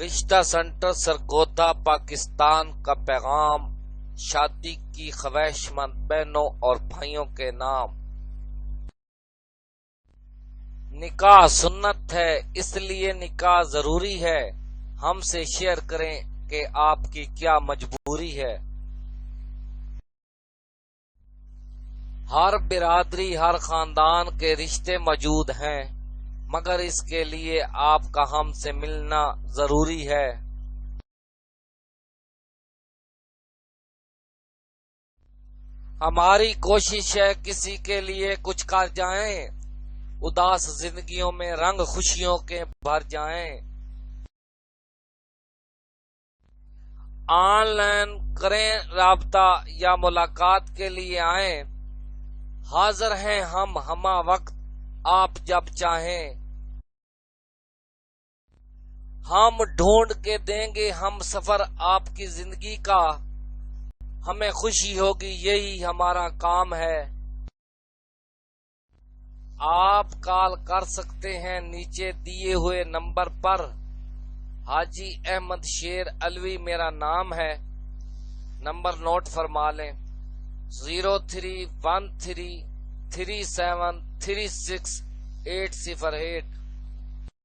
رشتہ سینٹر سرگودا پاکستان کا پیغام، شادی کی خواہش مند بہنوں اور بھائیوں کے نام۔ نکاح سنت ہے، اس لیے نکاح ضروری ہے۔ ہم سے شیئر کریں کہ آپ کی کیا مجبوری ہے۔ ہر برادری، ہر خاندان کے رشتے موجود ہیں۔ مگر اس کے لیے آپ کا ہم سے ملنا ضروری ہے۔ ہماری کوشش ہے کسی کے لیے کچھ کر جائیں۔ اداس زندگیوں میں رنگ خوشیوں کے بھر جائیں۔ آن لائن کریں رابطہ یا ملاقات کے لیے آئیں۔ حاضر ہیں ہم، ہما وقت، آپ جب چاہیں۔ ہم ڈھونڈ کے دیں گے ہم سفر آپ کی زندگی کا۔ ہمیں خوشی ہوگی، یہی ہمارا کام ہے۔ آپ کال کر سکتے ہیں نیچے دیے ہوئے نمبر پر۔ حاجی احمد شیر الوی میرا نام ہے۔ نمبر نوٹ فرما لیں۔ Zero three one three three seven three six eight صفر ایٹ۔